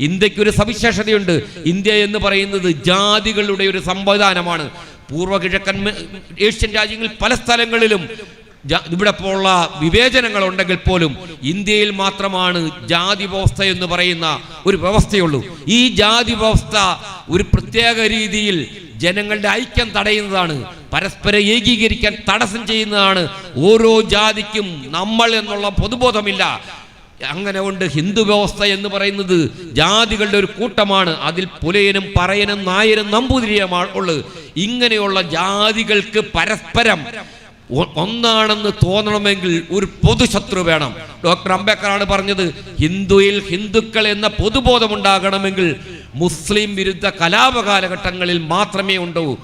ഇന്ത്യയ്ക്ക് ഒരു സവിശേഷതയുണ്ട്. ഇന്ത്യ എന്ന് പറയുന്നത് ജാതികളുടെ ഒരു സംവിധാനമാണ്. പൂർവ കിഴക്കൻ ഏഷ്യൻ രാജ്യങ്ങളിൽ പല സ്ഥലങ്ങളിലും ഇവിടെ പോലുള്ള വിവേചനങ്ങൾ ഉണ്ടെങ്കിൽ പോലും ഇന്ത്യയിൽ മാത്രമാണ് ജാതി വ്യവസ്ഥ എന്ന് പറയുന്ന ഒരു വ്യവസ്ഥയുള്ളൂ. ഈ ജാതി വ്യവസ്ഥ ഒരു പ്രത്യേക രീതിയിൽ ജനങ്ങളുടെ ഐക്യം തടയുന്നതാണ്. പരസ്പരം ഏകീകരിക്കാൻ തടസ്സം ചെയ്യുന്നതാണ്. ഓരോ ജാതിക്കും നമ്മൾ എന്നുള്ള പൊതുബോധമില്ല. അങ്ങനെ ഉണ്ട്. ഹിന്ദു വ്യവസ്ഥ എന്ന് പറയുന്നത് ജാതികളുടെ ഒരു കൂട്ടമാണ്. അതിൽ പുലയനും പറയനും നായരും നമ്പൂതിരിയുമാണ് ഉള്ളത്. ഇങ്ങനെയുള്ള ജാതികൾക്ക് പരസ്പരം ഒന്നാണെന്ന് തോന്നണമെങ്കിൽ ഒരു പൊതുശത്രു വേണം. ഡോക്ടർ അംബേദ്കർ ആണ് പറഞ്ഞത് ഹിന്ദുയിൽ ഹിന്ദുക്കൾ എന്ന പൊതുബോധം ഉണ്ടാകണമെങ്കിൽ മുസ്ലിം വിരുദ്ധ കലാപ കാലഘട്ടങ്ങളിൽ മാത്രമേ ഉണ്ടാവൂ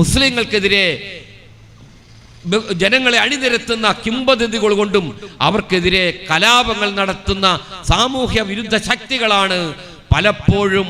മുസ്ലിങ്ങൾക്കെതിരെ ജനങ്ങളെ അണിനിരത്തുന്ന കിംബദന്തികൾ കൊണ്ടും അവർക്കെതിരെ കലാപങ്ങൾ നടത്തുന്ന സാമൂഹ്യ വിരുദ്ധ ശക്തികളാണ് പലപ്പോഴും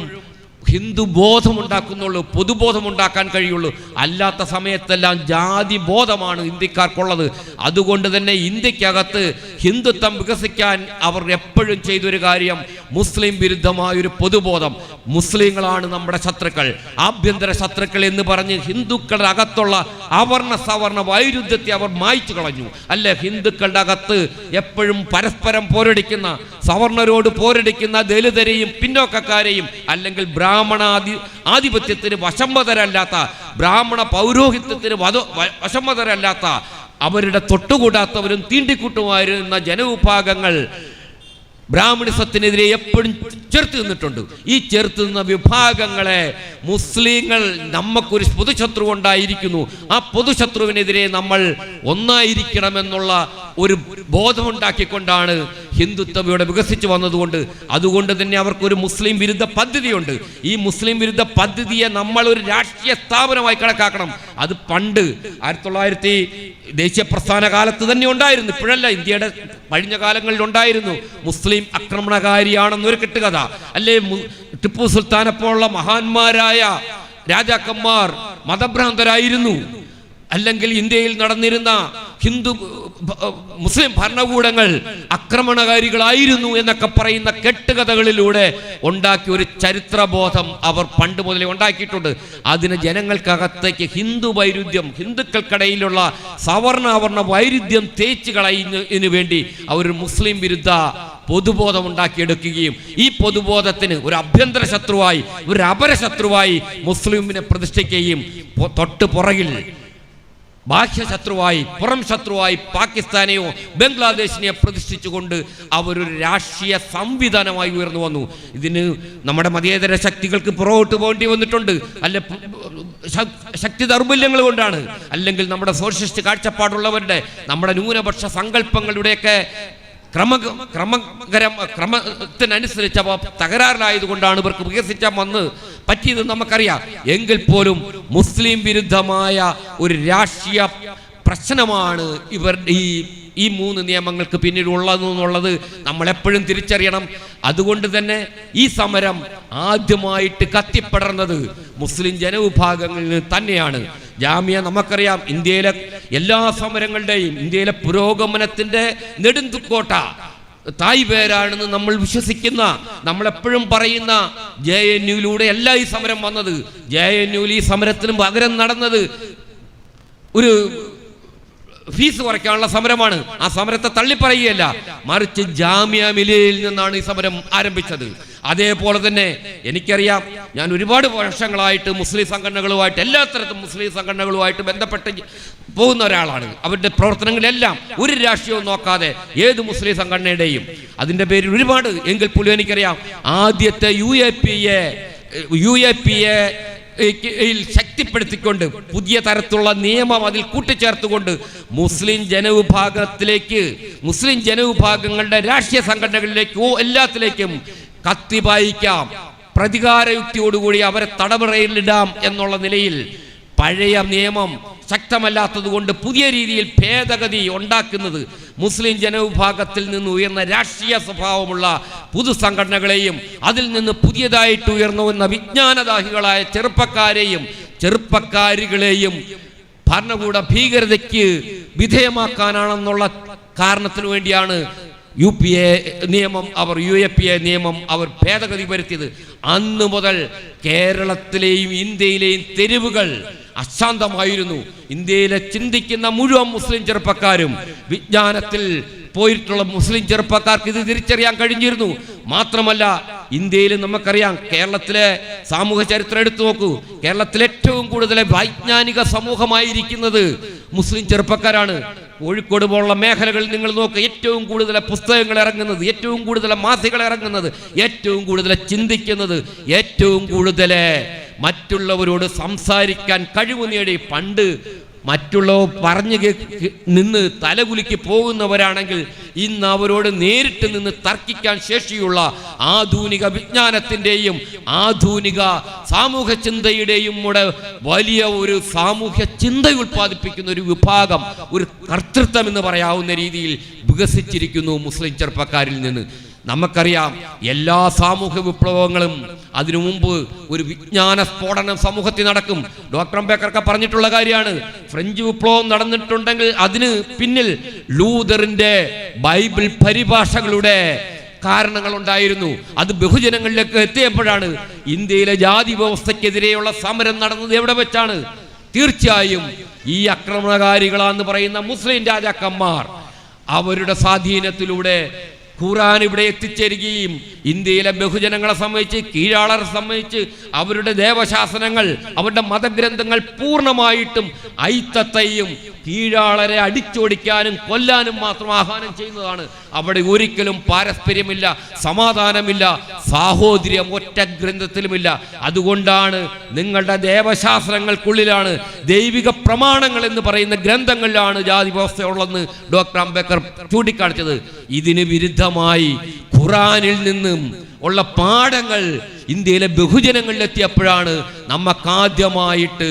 ഹിന്ദു ബോധമുണ്ടാക്കുന്നുള്ളൂ പൊതുബോധമുണ്ടാക്കാൻ കഴിയുള്ളൂ. അല്ലാത്ത സമയത്തെല്ലാം ജാതി ബോധമാണ് ഇന്ത്യക്കാർക്കുള്ളത്. അതുകൊണ്ട് തന്നെ ഇന്ത്യക്കകത്ത് ഹിന്ദുത്വം വികസിക്കാൻ അവർ എപ്പോഴും ചെയ്തൊരു കാര്യം മുസ്ലിം വിരുദ്ധമായ ഒരു പൊതുബോധം. മുസ്ലിങ്ങളാണ് നമ്മുടെ ശത്രുക്കൾ. ആഭ്യന്തര ശത്രുക്കൾ എന്ന് പറഞ്ഞ് ഹിന്ദുക്കളുടെ അകത്തുള്ള അവർണ സവർണ വൈരുദ്ധ്യത്തെ അവർ മായ്ച്ചു കളഞ്ഞു. അല്ലെ? ഹിന്ദുക്കളുടെ അകത്ത് എപ്പോഴും പരസ്പരം പോരടിക്കുന്ന സവർണരോട് പോരടിക്കുന്ന ദലിതരെയും പിന്നോക്കക്കാരെയും അല്ലെങ്കിൽ ബ്രാഹ്മണാധി ആധിപത്യത്തിന് വശംവതരല്ലാത്ത ബ്രാഹ്മണ പൗരോഹിത്യത്തിന് വധ വശംവതരല്ലാത്ത അവരുടെ തൊട്ടുകൂടാത്തവരും തീണ്ടിക്കൂട്ടുമായിരുന്ന ജനവിഭാഗങ്ങൾ ബ്രാഹ്മണിസത്തിനെതിരെ എപ്പോഴും ചേർത്ത് നിന്നിട്ടുണ്ട്. ഈ ചേർത്ത് നിന്ന വിഭാഗങ്ങളെ മുസ്ലിങ്ങൾ നമുക്കൊരു പൊതുശത്രു ഉണ്ടായിരിക്കുന്നു ആ പൊതുശത്രുവിനെതിരെ നമ്മൾ ഒന്നായിരിക്കണമെന്നുള്ള ഒരു ബോധമുണ്ടാക്കിക്കൊണ്ടാണ് ഹിന്ദുത്വം ഇവിടെ വികസിച്ചു വന്നതുകൊണ്ട് അതുകൊണ്ട് തന്നെ അവർക്കൊരു മുസ്ലിം വിരുദ്ധ പദ്ധതിയുണ്ട്. ഈ മുസ്ലിം വിരുദ്ധ പദ്ധതിയെ നമ്മൾ ഒരു രാഷ്ട്രീയ സ്ഥാപനമായി കണക്കാക്കണം. അത് പണ്ട് ആയിരത്തി തൊള്ളായിരത്തി ദേശീയ പ്രസ്ഥാന കാലത്ത് തന്നെ ഉണ്ടായിരുന്നു. ഇപ്പോഴല്ല ഇന്ത്യയുടെ കഴിഞ്ഞ കാലങ്ങളിൽ ഉണ്ടായിരുന്നു. മുസ്ലിം ആക്രമണകാരിയാണെന്നൊരു കെട്ടുകഥ. അല്ലേ ടിപ്പു സുൽത്താനെ പോലുള്ള മഹാന്മാരായ രാജാക്കന്മാർ മതഭ്രാന്തരായിരുന്നു. അല്ലെങ്കിൽ ഇന്ത്യയിൽ നടന്നിരുന്ന ഹിന്ദു മുസ്ലിം ഭരണകൂടങ്ങൾ ആക്രമണകാരികളായിരുന്നു എന്നൊക്കെ പറയുന്ന കെട്ടുകഥകളിലൂടെ ഉണ്ടാക്കിയ ഒരു ചരിത്രബോധം അവർ പണ്ട് മുതലേ ഉണ്ടാക്കിയിട്ടുണ്ട്. അതിന് ജനങ്ങൾക്കകത്തേക്ക് ഹിന്ദു വൈരുദ്ധ്യം ഹിന്ദുക്കൾക്കിടയിലുള്ള സവർണ അവർണ വൈരുദ്ധ്യം തേച്ച് കളയുന്നതിന് വേണ്ടി അവർ മുസ്ലിം വിരുദ്ധ പൊതുബോധം ഉണ്ടാക്കിയെടുക്കുകയും ഈ പൊതുബോധത്തിന് ഒരു അഭ്യന്തര ശത്രുവായി ഒരു അപര ശത്രുവായി മുസ്ലിമിനെ പ്രതിഷ്ഠിക്കുകയും തൊട്ടു പുറകിൽ ബാഹ്യശത്രുവായി പുറം ശത്രുവായി പാകിസ്ഥാനെയോ ബംഗ്ലാദേശിനെയോ പ്രതിഷ്ഠിച്ചുകൊണ്ട് അവരൊരു രാഷ്ട്രീയ സംവിധാനമായി ഉയർന്നു വന്നു. ഇതിന് നമ്മുടെ മതേതര ശക്തികൾക്ക് പുറകോട്ട് പോകേണ്ടി വന്നിട്ടുണ്ട്. അല്ല ശക്തി ദൗർബല്യങ്ങൾ കൊണ്ടാണ്. അല്ലെങ്കിൽ നമ്മുടെ സോഷ്യലിസ്റ്റ് കാഴ്ചപ്പാടുള്ളവരുടെ നമ്മുടെ ന്യൂനപക്ഷ സങ്കല്പങ്ങളുടെയൊക്കെ ക്രമ ക്രമകരം ക്രമത്തിനനുസരിച്ച് അവ തകരാറിലായതുകൊണ്ടാണ് ഇവർക്ക് വികസിച്ച വന്ന് പറ്റിയത് നമുക്കറിയാം. എങ്കിൽ പോലും മുസ്ലിം വിരുദ്ധമായ ഒരു രാഷ്ട്രീയ പ്രശ്നമാണ് ഇവർ ഈ ഈ മൂന്ന് നിയമങ്ങൾക്ക് പിന്നിൽ നമ്മൾ എപ്പോഴും തിരിച്ചറിയണം. അതുകൊണ്ട് തന്നെ ഈ സമരം ആദ്യമായിട്ട് കത്തിപ്പടർന്നത് മുസ്ലിം ജനവിഭാഗങ്ങളിൽ തന്നെയാണ്. ജാമ്യ നമുക്കറിയാം ഇന്ത്യയിലെ എല്ലാ സമരങ്ങളുടെയും ഇന്ത്യയിലെ പുരോഗമനത്തിന്റെ നെടുന്തുക്കോട്ട. തായ് പേരാണെന്ന് നമ്മൾ വിശ്വസിക്കുന്ന നമ്മളെപ്പോഴും പറയുന്ന ജെ എൻ യുയിലൂടെ അല്ല ഈ സമരം വന്നത്. ജെ എൻ യുയിൽ ഈ സമരത്തിന് പകരം നടന്നത് ഒരു ഫീസ് കുറയ്ക്കാനുള്ള സമരമാണ്. ആ സമരത്തെ തള്ളിപ്പറയുകയല്ല. മറിച്ച് ജാമ്യ മിലയിൽ നിന്നാണ് ഈ സമരം ആരംഭിച്ചത്. അതേപോലെ തന്നെ എനിക്കറിയാം ഞാൻ ഒരുപാട് വർഷങ്ങളായിട്ട് മുസ്ലിം സംഘടനകളുമായിട്ട് എല്ലാ തരത്തിലും മുസ്ലിം സംഘടനകളുമായിട്ട് ബന്ധപ്പെട്ട് പോകുന്ന ഒരാളാണ്. അവരുടെ പ്രവർത്തനങ്ങളെല്ലാം ഒരു രാഷ്ട്രീയവും നോക്കാതെ ഏത് മുസ്ലിം സംഘടനയുടെയും. അതിന്റെ പേരിൽ ഒരുപാട് എങ്കിൽ പോലും എനിക്കറിയാം ആദ്യത്തെ U A P A U A P A ശക്തിപ്പെടുത്തിക്കൊണ്ട് പുതിയ തരത്തിലുള്ള നിയമം അതിൽ കൂട്ടിച്ചേർത്തുകൊണ്ട് മുസ്ലിം ജനവിഭാഗത്തിലേക്ക് മുസ്ലിം ജനവിഭാഗങ്ങളുടെ രാഷ്ട്രീയ സംഘടനകളിലേക്ക് എല്ലാത്തിലേക്കും കത്തി പായിക്കാം. പ്രതികാരയുക്തിയോടുകൂടി അവരെ തടവറയിലിടാം എന്നുള്ള നിലയിൽ പഴയ നിയമം ശക്തമല്ലാത്തത് കൊണ്ട് പുതിയ രീതിയിൽ ഭേദഗതി ഉണ്ടാക്കുന്നത് മുസ്ലിം ജനവിഭാഗത്തിൽ നിന്ന് ഉയർന്ന രാഷ്ട്രീയ സ്വഭാവമുള്ള പുതുസംഘടനകളെയും അതിൽ നിന്ന് പുതിയതായിട്ട് ഉയർന്നു വന്ന വിജ്ഞാനദാഹികളായ ചെറുപ്പക്കാരെയും ചെറുപ്പക്കാരികളെയും ഭരണകൂട ഭീകരതയ്ക്ക് വിധേയമാക്കാനാണെന്നുള്ള കാരണത്തിനു വേണ്ടിയാണ് യു പി എ നിയമം അവർ യു എ പി എ നിയമം അവർ ഭേദഗതി വരുത്തിയത്. അന്ന് മുതൽ കേരളത്തിലെയും ഇന്ത്യയിലെയും തെരുവുകൾ അശാന്തമായിരുന്നു. ഇന്ത്യയിലെ ചിന്തിക്കുന്ന മുഴുവൻ മുസ്ലിം ചെറുപ്പക്കാരും വിജ്ഞാനത്തിൽ പോയിട്ടുള്ള മുസ്ലിം ചെറുപ്പക്കാർക്ക് ഇത് തിരിച്ചറിയാൻ കഴിഞ്ഞിരുന്നു. മാത്രമല്ല ഇന്ത്യയിൽ നമുക്കറിയാം കേരളത്തിലെ സാമൂഹ്യ ചരിത്രം എടുത്തു നോക്കൂ. കേരളത്തിൽ ഏറ്റവും കൂടുതൽ വൈജ്ഞാനിക സമൂഹമായിരിക്കുന്നത് മുസ്ലിം ചെറുപ്പക്കാരാണ്. കോഴിക്കോട് പോലുള്ള മേഖലകളിൽ നിങ്ങൾ നോക്കുക ഏറ്റവും കൂടുതൽ പുസ്തകങ്ങൾ ഇറങ്ങുന്നത് ഏറ്റവും കൂടുതൽ മാസികൾ ഇറങ്ങുന്നത് ഏറ്റവും കൂടുതൽ ചിന്തിക്കുന്നത് ഏറ്റവും കൂടുതൽ മറ്റുള്ളവരോട് സംസാരിക്കാൻ കഴിവ് നേടി പണ്ട് മറ്റുള്ളവർ പറഞ്ഞു നിന്ന് തലകുലുക്കി പോകുന്നവരാണെങ്കിൽ ഇന്ന് അവരോട് നേരിട്ട് നിന്ന് തർക്കിക്കാൻ ശേഷിയുള്ള ആധുനിക വിജ്ഞാനത്തിന്റെയും ആധുനിക സാമൂഹ്യ ചിന്തയുടെയും കൂടെ വലിയ ഒരു സാമൂഹ്യ ചിന്ത ഉൽപ്പാദിപ്പിക്കുന്ന ഒരു വിഭാഗം ഒരു കർത്തൃത്വം എന്ന് പറയാവുന്ന രീതിയിൽ വികസിച്ചിരിക്കുന്നു മുസ്ലിം ചെറുപ്പക്കാരിൽ നിന്ന്. നമുക്കറിയാം എല്ലാ സാമൂഹ്യ വിപ്ലവങ്ങളും അതിനു മുമ്പ് ഒരു വിജ്ഞാന സ്ഫോടനം സമൂഹത്തിൽ നടക്കും. ഡോക്ടർ അംബേദ്കർക്ക് പറഞ്ഞിട്ടുള്ള കാര്യമാണ്. ഫ്രഞ്ച് വിപ്ലവം നടന്നിട്ടുണ്ടെങ്കിൽ അതിന് പിന്നിൽ ലൂതറിന്റെ ബൈബിൾ പരിഭാഷകളുടെ കാരണങ്ങൾ ഉണ്ടായിരുന്നു അത് ബഹുജനങ്ങളിലേക്ക് എത്തിയപ്പോഴാണ് ഇന്ത്യയിലെ ജാതി വ്യവസ്ഥയ്ക്കെതിരെയുള്ള സമരം നടന്നത് എവിടെ വെച്ചാണ്? തീർച്ചയായും ഈ ആക്രമണകാരികളാന്ന് പറയുന്ന മുസ്ലിം രാജാക്കന്മാർ അവരുടെ സ്വാധീനത്തിലൂടെ ഖുറാൻ ഇവിടെ എത്തിച്ചേരുകയും ഇന്ത്യയിലെ ബഹുജനങ്ങളെ സംബന്ധിച്ച് കീഴാളരെ സംബന്ധിച്ച് അവരുടെ ദേവശാസനങ്ങൾ അവരുടെ മതഗ്രന്ഥങ്ങൾ പൂർണമായിട്ടും ഐത്തത്തെയും കീഴാളരെ അടിച്ചോടിക്കാനും കൊല്ലാനും മാത്രം ആഹ്വാനം ചെയ്യുന്നതാണ്. അവിടെ ഒരിക്കലും പാരസ്പര്യമില്ല സമാധാനമില്ല സാഹോദര്യം ഒറ്റ ഗ്രന്ഥത്തിലുമില്ല. അതുകൊണ്ടാണ് നിങ്ങളുടെ ദേവശാസ്ത്രങ്ങൾക്കുള്ളിലാണ് ദൈവിക പ്രമാണങ്ങൾ എന്ന് പറയുന്ന ഗ്രന്ഥങ്ങളിലാണ് ജാതി വ്യവസ്ഥ ഉള്ളതെന്ന് ഡോക്ടർ അംബേദ്കർ ചൂണ്ടിക്കാണിച്ചത്. ഇതിന് വിരുദ്ധമായി ഖുറാനിൽ നിന്നും ഉള്ള പാഠങ്ങൾ ഇന്ത്യയിലെ ബഹുജനങ്ങളിലെത്തിയപ്പോഴാണ് നമുക്കാദ്യമായിട്ട്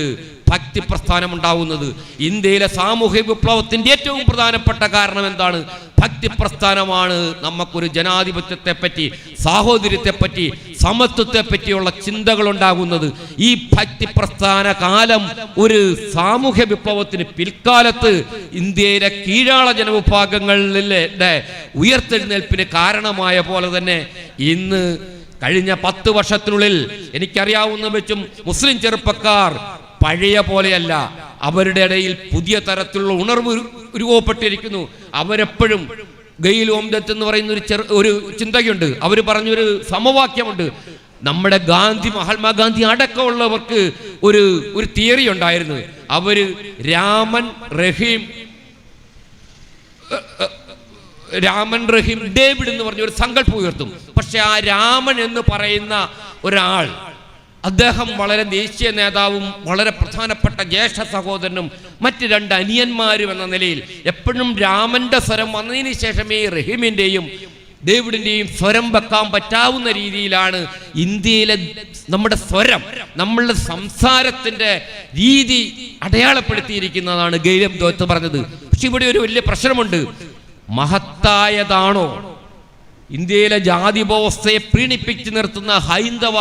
ഭക്തി പ്രസ്ഥാനം ഉണ്ടാവുന്നത് ഇന്ത്യയിലെ സാമൂഹ്യ വിപ്ലവത്തിന്റെ ഏറ്റവും പ്രധാനപ്പെട്ട കാരണം എന്താണ്? ഭക്തി പ്രസ്ഥാനമാണ് നമുക്കൊരു ജനാധിപത്യത്തെ പറ്റി സാഹോദര്യത്തെ പറ്റി സമത്വത്തെ പറ്റിയുള്ള ചിന്തകൾ ഉണ്ടാകുന്നത് ഈ ഭക്തി പ്രസ്ഥാന കാലം ഒരു സാമൂഹ്യ വിപ്ലവത്തിന് പിൽക്കാലത്ത് ഇന്ത്യയിലെ കീഴാള ജനവിഭാഗങ്ങളിലെ ഉയർത്തെഴുന്നേൽപ്പിന് കാരണമായ പോലെ തന്നെ ഇന്ന് കഴിഞ്ഞ പത്ത് വർഷത്തിനുള്ളിൽ എനിക്കറിയാവുന്ന വെച്ചും മുസ്ലിം ചെറുപ്പക്കാർ പഴയ പോലെയല്ല. അവരുടെ ഇടയിൽ പുതിയ തരത്തിലുള്ള ഉണർവ് രൂപപ്പെട്ടിരിക്കുന്നു. അവരെപ്പോഴും ഗെയിൽ ഓംദത്ത് എന്ന് പറയുന്ന ഒരു ചെറു ഒരു ചിന്തയുണ്ട് അവർ പറഞ്ഞൊരു സമവാക്യമുണ്ട്. നമ്മുടെ ഗാന്ധി മഹാത്മാഗാന്ധി അടക്കമുള്ളവർക്ക് ഒരു ഒരു തിയറി ഉണ്ടായിരുന്നു. അവർ രാമൻ റഹീം രാമൻ റഹീം ഡേവിഡ് എന്ന് പറഞ്ഞ ഒരു സങ്കല്പം ഉയർത്തും. പക്ഷെ ആ രാമൻ എന്ന് പറയുന്ന ഒരാൾ അദ്ദേഹം വളരെ ദേശീയ നേതാവും വളരെ പ്രധാനപ്പെട്ട ജ്യേഷ്ഠ സഹോദരനും മറ്റ് രണ്ട് അനിയന്മാരും എന്ന നിലയിൽ എപ്പോഴും രാമന്റെ സ്വരം വന്നതിന് ശേഷമേ റഹീമിന്റെയും ഡേവിഡിന്റെയും സ്വരം വെക്കാൻ പറ്റാവുന്ന രീതിയിലാണ് ഇന്ത്യയിലെ നമ്മുടെ സ്വരം നമ്മളുടെ സംസാരത്തിന്റെ രീതി അടയാളപ്പെടുത്തിയിരിക്കുന്നതാണ് ഗൈലം ദോത്ത് പറഞ്ഞത്. പക്ഷെ ഇവിടെ ഒരു വലിയ പ്രശ്നമുണ്ട്. മഹത്തായതാണോ? ഇന്ത്യയിലെ ജാതി വ്യവസ്ഥയെ പ്രീണിപ്പിച്ച് നിർത്തുന്ന ഹൈന്ദവ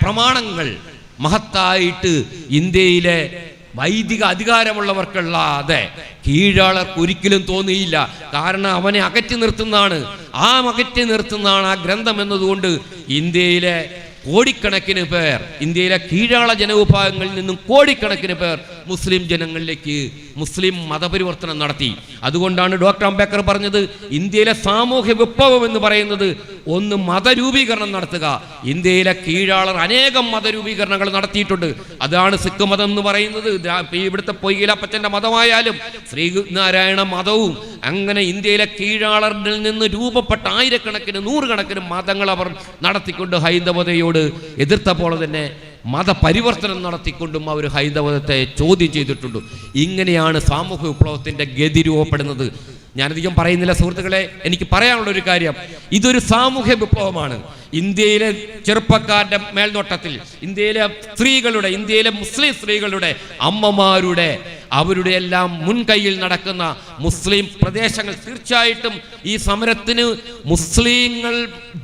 പ്രമാണങ്ങൾ മഹത്തായിട്ട് ഇന്ത്യയിലെ വൈദിക അധികാരമുള്ളവർക്കല്ലാതെ കീഴാളർക്ക് ഒരിക്കലും തോന്നിയില്ല. കാരണം അവനെ അകറ്റി നിർത്തുന്നതാണ്. ആ അകറ്റി നിർത്തുന്നതാണ് ആ ഗ്രന്ഥം എന്നതുകൊണ്ട് ഇന്ത്യയിലെ കോടിക്കണക്കിന് പേർ ഇന്ത്യയിലെ കീഴാള ജനവിഭാഗങ്ങളിൽ നിന്നും കോടിക്കണക്കിന് പേർ മുസ്ലിം ജനങ്ങളിലേക്ക് മുസ്ലിം മതപരിവർത്തനം നടത്തി. അതുകൊണ്ടാണ് ഡോക്ടർ അംബേദ്കർ പറഞ്ഞത് ഇന്ത്യയിലെ സാമൂഹ്യ വിപ്ലവം എന്ന് പറയുന്നത് ഒന്ന് മതരൂപീകരണം നടത്തുക. ഇന്ത്യയിലെ കീഴാളർ അനേകം മതരൂപീകരണങ്ങൾ നടത്തിയിട്ടുണ്ട്. അതാണ് സിഖ് മതം എന്ന് പറയുന്നത്. ഇവിടുത്തെ പൊയ്യിലപ്പച്ചന്റെ മതമായാലും ശ്രീനാരായണ മതവും അങ്ങനെ ഇന്ത്യയിലെ കീഴാളറിൽ നിന്ന് രൂപപ്പെട്ട ആയിരക്കണക്കിന് നൂറുകണക്കിന് മതങ്ങൾ അവർ നടത്തിക്കൊണ്ട് ഹൈന്ദവതയോട് എതിർത്തപ്പോൾ തന്നെ മതപരിവർത്തനം നടത്തിക്കൊണ്ടും അവർ ഹൈന്ദവത്തെ ചോദ്യം ചെയ്തിട്ടുണ്ട്. ഇങ്ങനെയാണ് സാമൂഹ്യ വിപ്ലവത്തിന്റെ ഗതി രൂപപ്പെടുന്നത്. ഞാനധികം പറയുന്നില്ല സുഹൃത്തുക്കളെ. എനിക്ക് പറയാനുള്ള ഒരു കാര്യം. ഇതൊരു സാമൂഹ്യ വിപ്ലവമാണ്. ഇന്ത്യയിലെ ചെറുപ്പക്കാരുടെ മേൽനോട്ടത്തിൽ ഇന്ത്യയിലെ സ്ത്രീകളുടെ ഇന്ത്യയിലെ മുസ്ലിം സ്ത്രീകളുടെ അമ്മമാരുടെ അവരുടെ എല്ലാം മുൻകൈയിൽ നടക്കുന്ന മുസ്ലിം പ്രദേശങ്ങൾ തീർച്ചയായിട്ടും ഈ സമരത്തിന് മുസ്ലിങ്ങൾ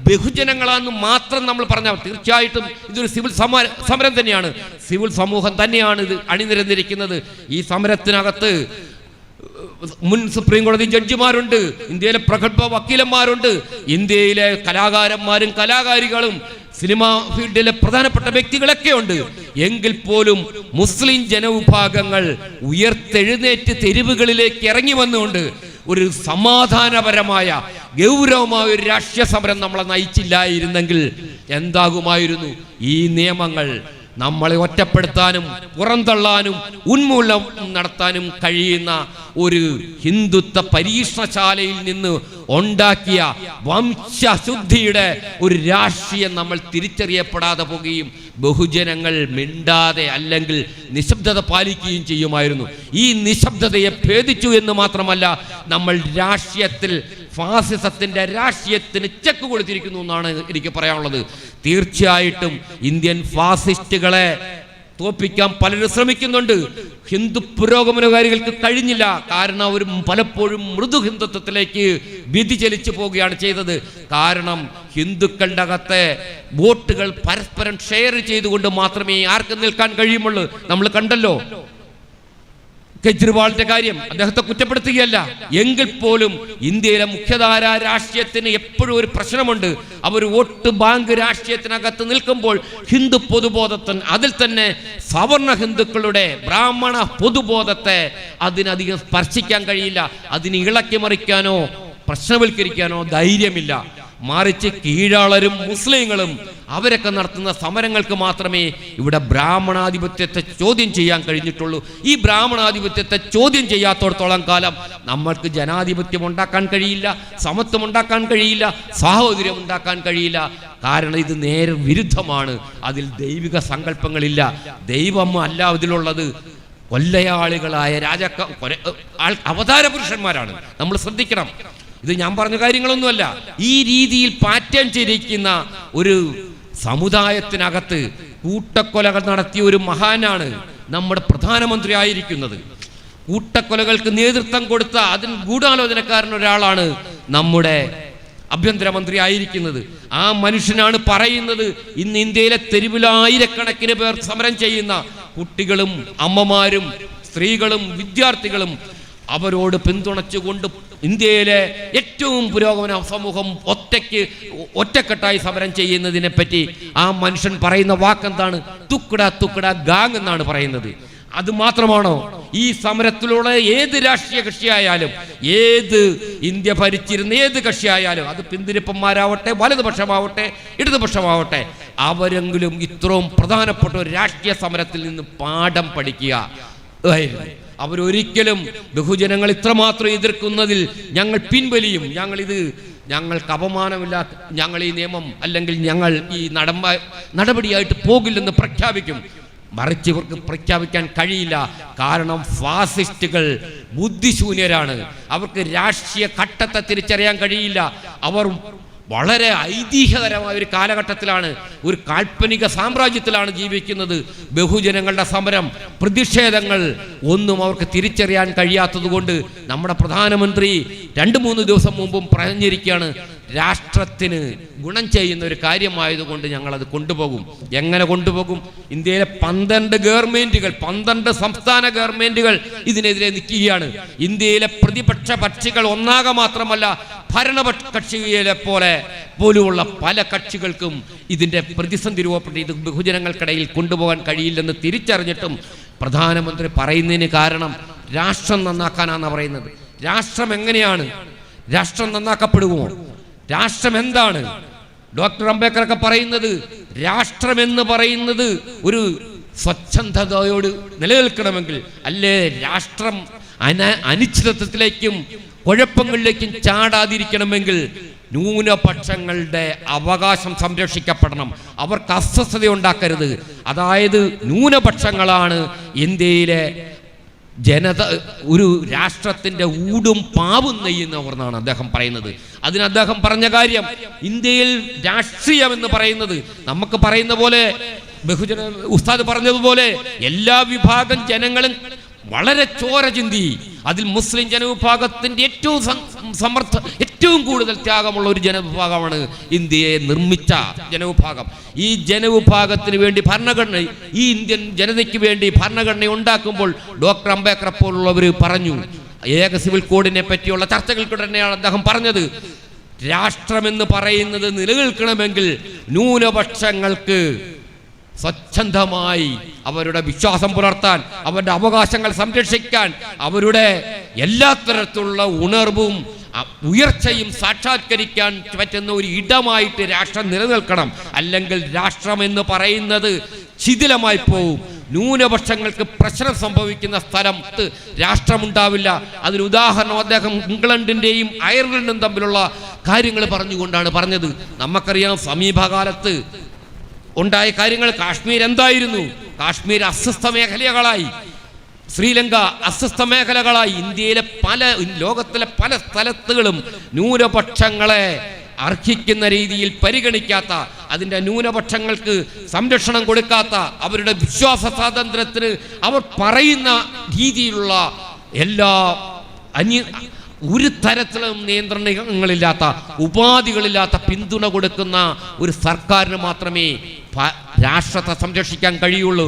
ബഹുജനങ്ങളാന്ന് മാത്രം നമ്മൾ പറഞ്ഞാൽ തീർച്ചയായിട്ടും ഇതൊരു സിവിൽ സമരം തന്നെയാണ്. സിവിൽ സമൂഹം തന്നെയാണ് ഇത് അണിനിരന്നിരിക്കുന്നത്. ഈ സമരത്തിനകത്ത് മുൻ സുപ്രീം കോടതി ജഡ്ജിമാരുണ്ട് ഇന്ത്യയിലെ പ്രഗത്ഭ വക്കീലന്മാരുണ്ട് ഇന്ത്യയിലെ കലാകാരന്മാരും കലാകാരികളും സിനിമാ ഫീൽഡിലെ പ്രധാനപ്പെട്ട വ്യക്തികളൊക്കെ ഉണ്ട് എങ്കിൽ പോലും മുസ്ലിം ജനവിഭാഗങ്ങൾ ഉയർത്തെഴുന്നേറ്റ് തെരുവുകളിലേക്ക് ഇറങ്ങി വന്നുകൊണ്ട് ഒരു സമാധാനപരമായ ഗൗരവമായ ഒരു രാഷ്ട്രീയ സമരം നമ്മളെ നയിച്ചില്ലായിരുന്നെങ്കിൽ എന്താകുമായിരുന്നു ഈ നിയമങ്ങൾ? നമ്മളെ ഒറ്റപ്പെടുത്താനും പുറന്തള്ളാനും ഉന്മൂലം നടത്താനും കഴിയുന്ന ഒരു ഹിന്ദുത്വ പരീക്ഷണശാലയിൽ നിന്ന് ഉണ്ടാക്കിയ വംശശുദ്ധിയുടെ ഒരു രാഷ്ട്രീയം നമ്മൾ തിരിച്ചറിയപ്പെടാതെ പോകുകയും ബഹുജനങ്ങൾ മിണ്ടാതെ അല്ലെങ്കിൽ നിശബ്ദത പാലിക്കുകയും ചെയ്യുമായിരുന്നു. ഈ നിശബ്ദതയെ ഭേദിച്ചു എന്ന് മാത്രമല്ല നമ്മൾ രാഷ്ട്രീയത്തിൽ ഫാസിസത്തിന്റെ രാഷ്ട്രീയത്തിന് ചെക്ക് കൊടുത്തിരിക്കുന്നു എന്നാണ് എനിക്ക് പറയാനുള്ളത്. തീർച്ചയായിട്ടും ഇന്ത്യൻ ഫാസിസ്റ്റുകളെ തോപ്പിക്കാൻ പലരും ശ്രമിക്കുന്നുണ്ട്. ഹിന്ദു പുരോഗമനകാരികൾക്ക് കഴിഞ്ഞില്ല. കാരണം അവർ പലപ്പോഴും മൃദു ഹിന്ദുത്വത്തിലേക്ക് വ്യതിചലിച്ചു പോവുകയാണ് ചെയ്തത്. കാരണം ഹിന്ദുക്കളുടെ അകത്തെ വോട്ടുകൾ പരസ്പരം ഷെയർ ചെയ്തുകൊണ്ട് മാത്രമേ ആർക്കും നിൽക്കാൻ കഴിയുമുള്ളൂ. നമ്മൾ കണ്ടല്ലോ. കെജ്രിവാളിന്റെ കാര്യം അദ്ദേഹത്തെ കുറ്റപ്പെടുത്തുകയല്ല. എങ്കിൽ പോലും ഇന്ത്യയിലെ മുഖ്യധാര രാഷ്ട്രീയത്തിന് എപ്പോഴും ഒരു പ്രശ്നമുണ്ട്. അവർ വോട്ട് ബാങ്ക് രാഷ്ട്രീയത്തിനകത്ത് നിൽക്കുമ്പോൾ ഹിന്ദു പൊതുബോധത്തിന് അതിൽ തന്നെ സവർണ ഹിന്ദുക്കളുടെ ബ്രാഹ്മണ പൊതുബോധത്തെ അതിനധികം സ്പർശിക്കാൻ കഴിയില്ല. അതിന് ഇളക്കി മറിക്കാനോ പ്രശ്നവൽക്കരിക്കാനോ ധൈര്യമില്ല. മറിച്ച് കീഴാളരും മുസ്ലിങ്ങളും അവരൊക്കെ നടത്തുന്ന സമരങ്ങൾക്ക് മാത്രമേ ഇവിടെ ബ്രാഹ്മണാധിപത്യത്തെ ചോദ്യം ചെയ്യാൻ കഴിഞ്ഞിട്ടുള്ളൂ. ഈ ബ്രാഹ്മണാധിപത്യത്തെ ചോദ്യം ചെയ്യാത്തോടത്തോളം കാലം നമ്മൾക്ക് ജനാധിപത്യം ഉണ്ടാക്കാൻ കഴിയില്ല സമത്വം ഉണ്ടാക്കാൻ കഴിയില്ല സാഹോദര്യം ഉണ്ടാക്കാൻ കഴിയില്ല. കാരണം ഇത് നേരെ വിരുദ്ധമാണ്. അതിൽ ദൈവിക സങ്കല്പങ്ങളില്ല. ദൈവം അല്ല ഇതിലുള്ളത് കൊല്ലയാളികളായ രാജാക്ക അവതാര പുരുഷന്മാരാണ് നമ്മൾ ശ്രദ്ധിക്കണം. ഇത് ഞാൻ പറഞ്ഞ കാര്യങ്ങളൊന്നുമല്ല. ഈ രീതിയിൽ പാറ്റേൺ ചെയ്തിരിക്കുന്ന ഒരു സമുദായത്തിനകത്ത് കൂട്ടക്കൊലകൾ നടത്തിയ ഒരു മഹാനാണ് നമ്മുടെ പ്രധാനമന്ത്രി ആയിരിക്കുന്നത്. കൂട്ടക്കൊലകൾക്ക് നേതൃത്വം കൊടുത്ത അതിന് ഗൂഢാലോചനക്കാരൻ ഒരാളാണ് നമ്മുടെ ആഭ്യന്തരമന്ത്രി ആയിരിക്കുന്നത്. ആ മനുഷ്യനാണ് പറയുന്നത് ഇന്ന് ഇന്ത്യയിലെ തെരുവിലായിരക്കണക്കിന് പേർ സമരം ചെയ്യുന്ന കുട്ടികളും അമ്മമാരും സ്ത്രീകളും വിദ്യാർത്ഥികളും അവരോട് പിന്തുണച്ചുകൊണ്ട് ഇന്ത്യയിലെ ഏറ്റവും പുരോഗമന സമൂഹം ഒറ്റയ്ക്ക് ഒറ്റക്കെട്ടായി സമരം ചെയ്യുന്നതിനെ പറ്റി ആ മനുഷ്യൻ പറയുന്ന വാക്കെന്താണ്? തുക്കട തുക്കട ഗാങ് എന്നാണ് പറയുന്നത്. അത് മാത്രമാണോ? ഈ സമരത്തിലൂടെ ഏത് രാഷ്ട്രീയ കക്ഷിയായാലും ഏത് ഇന്ത്യ ഭരിച്ചിരുന്ന ഏത് കക്ഷിയായാലും അത് പിന്തിരിപ്പന്മാരാവട്ടെ വലതുപക്ഷമാവട്ടെ ഇടതുപക്ഷമാവട്ടെ അവരെങ്കിലും ഇത്രയും പ്രധാനപ്പെട്ട ഒരു രാഷ്ട്രീയ സമരത്തിൽ നിന്ന് പാഠം പഠിക്കുക. ആയിരുന്നു അവരൊരിക്കലും ബഹുജനങ്ങൾ ഇത്രമാത്രം എതിർക്കുന്നതിൽ ഞങ്ങൾ പിൻവലിയും. ഞങ്ങൾ ഇത് ഞങ്ങൾക്ക് അപമാനമില്ലാത്ത ഞങ്ങൾ ഈ നിയമം അല്ലെങ്കിൽ ഞങ്ങൾ ഈ നടമ്പ നടപടിയായിട്ട് പോകില്ലെന്ന് പ്രഖ്യാപിക്കും. മറിച്ച് ഇവർക്ക് പ്രഖ്യാപിക്കാൻ കഴിയില്ല. കാരണം ഫാസിസ്റ്റുകൾ ബുദ്ധിശൂന്യരാണ്. അവർക്ക് രാഷ്ട്രീയ ഘട്ടത്തെ തിരിച്ചറിയാൻ കഴിയില്ല. അവർ വളരെ ഐതിഹ്യകരമായ ഒരു കാലഘട്ടത്തിലാണ് ഒരു കാൽപ്പനിക സാമ്രാജ്യത്തിലാണ് ജീവിക്കുന്നത് ബഹുജനങ്ങളുടെ സമരം. പ്രതിഷേധങ്ങൾ ഒന്നും അവർക്ക് തിരിച്ചറിയാൻ കഴിയാത്തതുകൊണ്ട് നമ്മുടെ പ്രധാനമന്ത്രി രണ്ട് മൂന്ന് ദിവസം മുമ്പും പറഞ്ഞിരിക്കുകയാണ് രാഷ്ട്രത്തിന് ഗുണം ചെയ്യുന്ന ഒരു കാര്യമായതുകൊണ്ട് ഞങ്ങളത് കൊണ്ടുപോകും. എങ്ങനെ കൊണ്ടുപോകും? ഇന്ത്യയിലെ പന്ത്രണ്ട് ഗവൺമെന്റുകൾ പന്ത്രണ്ട് സംസ്ഥാന ഗവൺമെന്റുകൾ ഇതിനെതിരെ നിൽക്കുകയാണ്. ഇന്ത്യയിലെ പ്രതിപക്ഷ പക്ഷികൾ ഒന്നാകെ മാത്രമല്ല ഭരണപക്ഷ പോലെ പോലുള്ള പല കക്ഷികൾക്കും ഇതിന്റെ പ്രതിസന്ധി രൂപപ്പെട്ട് ഇത് ബഹുജനങ്ങൾക്കിടയിൽ കൊണ്ടുപോകാൻ കഴിയില്ലെന്ന് തിരിച്ചറിഞ്ഞിട്ടും പ്രധാനമന്ത്രി പറയുന്നതിന് കാരണം രാഷ്ട്രം നന്നാക്കാനാണ് പറയുന്നത്. രാഷ്ട്രം എങ്ങനെയാണ്? രാഷ്ട്രം നന്നാക്കപ്പെടുമോ? രാഷ്ട്രം എന്താണ്? ഡോക്ടർ അംബേദ്കർ ഒക്കെ പറയുന്നത് രാഷ്ട്രം എന്ന് പറയുന്നത് ഒരു സ്വച്ഛന്ധതയോട് നിലനിൽക്കണമെങ്കിൽ അല്ലേ രാഷ്ട്രം അന അനിശ്ചിതത്വത്തിലേക്കും കുഴപ്പങ്ങളിലേക്കും ചാടാതിരിക്കണമെങ്കിൽ ന്യൂനപക്ഷങ്ങളുടെ അവകാശം സംരക്ഷിക്കപ്പെടണം. അവർക്ക് അസ്വസ്ഥത ഉണ്ടാക്കരുത്. അതായത് ന്യൂനപക്ഷങ്ങളാണ് ഇന്ത്യയിലെ ജനത ഒരു രാഷ്ട്രത്തിന്റെ ഊടും പാവും നെയ്യുന്നവർ എന്നാണ് അദ്ദേഹം പറയുന്നത്. അതിന് അദ്ദേഹം പറഞ്ഞ കാര്യം ഇന്ത്യയിൽ രാഷ്ട്രീയം എന്ന് പറയുന്നത് നമുക്ക് പറയുന്ന പോലെ ബഹുജന ഉസ്താദ് പറഞ്ഞതുപോലെ എല്ലാ വിഭാഗം ജനങ്ങളും വളരെ ചോര ചിന്തി. അതിൽ മുസ്ലിം ജനവിഭാഗത്തിന്റെ ഏറ്റവും സമർത്ഥ ഏറ്റവും കൂടുതൽ ത്യാഗമുള്ള ഒരു ജനവിഭാഗമാണ് ഇന്ത്യയെ നിർമ്മിച്ച ജനവിഭാഗം. ഈ ജനവിഭാഗത്തിന് വേണ്ടി ഭരണഘടന ഈ ഇന്ത്യൻ ജനതയ്ക്ക് വേണ്ടി ഭരണഘടന ഉണ്ടാക്കുമ്പോൾ ഡോക്ടർ അംബേദ്കർ പോലുള്ളവർ പറഞ്ഞു ഏക സിവിൽ കോഡിനെ പറ്റിയുള്ള ചർച്ചകൾക്ക് തന്നെയാണ് അദ്ദേഹം പറഞ്ഞത്. രാഷ്ട്രമെന്ന് പറയുന്നത് നിലനിൽക്കണമെങ്കിൽ ന്യൂനപക്ഷങ്ങൾക്ക് സ്വച്ഛന്തമായി അവരുടെ വിശ്വാസം പുലർത്താൻ അവരുടെ അവകാശങ്ങൾ സംരക്ഷിക്കാൻ അവരുടെ എല്ലാ തരത്തിലുള്ള ഉണർവും ഉയർച്ചയും സാക്ഷാത്കരിക്കാൻ പറ്റുന്ന ഒരു ഇടമായിട്ട് രാഷ്ട്രം നിലനിൽക്കണം. അല്ലെങ്കിൽ രാഷ്ട്രം എന്ന് പറയുന്നത് ശിഥിലമായി പോവും. ന്യൂനപക്ഷങ്ങൾക്ക് പ്രശ്നം സംഭവിക്കുന്ന സ്ഥലത്ത് രാഷ്ട്രമുണ്ടാവില്ല. അതിന് ഉദാഹരണം അദ്ദേഹം ഇംഗ്ലണ്ടിന്റെയും അയർലൻഡും തമ്മിലുള്ള കാര്യങ്ങൾ പറഞ്ഞുകൊണ്ടാണ് പറഞ്ഞത്. നമുക്കറിയാം സമീപകാലത്ത് ഉണ്ടായ കാര്യങ്ങൾ കാശ്മീർ എന്തായിരുന്നു? കാശ്മീർ അസ്വസ്ഥ മേഖലകളായി. ശ്രീലങ്ക അസ്വസ്ഥ മേഖലകളായി. ഇന്ത്യയിലെ പല ലോകത്തിലെ പല സ്ഥലത്തുകളും ന്യൂനപക്ഷങ്ങളെ അർഹിക്കുന്ന രീതിയിൽ പരിഗണിക്കാത്ത അതിന്റെ ന്യൂനപക്ഷങ്ങൾക്ക് സംരക്ഷണം കൊടുക്കാത്ത അവരുടെ വിശ്വാസ സ്വാതന്ത്ര്യത്തിന് അവർ പറയുന്ന രീതിയിലുള്ള എല്ലാ അന്യ ഒരു തരത്തിലും നിയന്ത്രണങ്ങളില്ലാത്ത ഉപാധികളില്ലാത്ത പിന്തുണ കൊടുക്കുന്ന ഒരു സർക്കാരിന് മാത്രമേ രാഷ്ട്രത്തെ സംരക്ഷിക്കാൻ കഴിയുള്ളൂ.